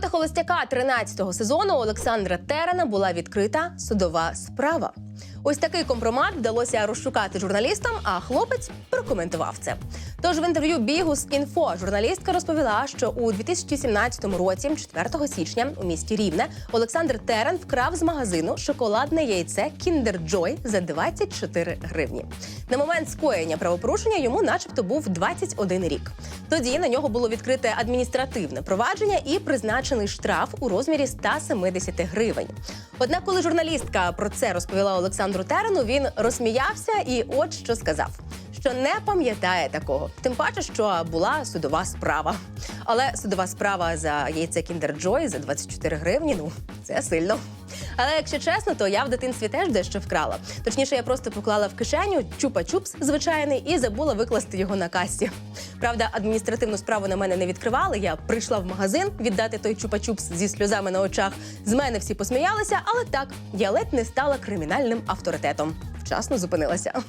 Проти холостяка 13-го сезону Олександра Терена була відкрита судова справа. Ось такий компромат вдалося розшукати журналістам, а хлопець прокоментував це. Тож в інтерв'ю Бігус інфо журналістка розповіла, що у 2017 році, 4 січня, у місті Рівне, Олександр Терен вкрав з магазину шоколадне яйце Kinder Joy за 24 гривні. На момент скоєння правопорушення йому, начебто, був 21 рік. Тоді на нього було відкрите адміністративне провадження і призначений штраф у розмірі 170 гривень. Однак, коли журналістка про це розповіла Олександру Терену, він розсміявся і от що сказав. Що не пам'ятає такого, тим паче, що була судова справа. Але судова справа за яйце Kinder Joy за 24 гривні. Ну це сильно. Але якщо чесно, то я в дитинстві теж дещо вкрала. Точніше, я просто поклала в кишеню чупа-чупс звичайний і забула викласти його на касі. Правда, адміністративну справу на мене не відкривали. Я прийшла в магазин віддати той чупа-чупс зі сльозами на очах. З мене всі посміялися, але так я ледь не стала кримінальним авторитетом. Вчасно зупинилася.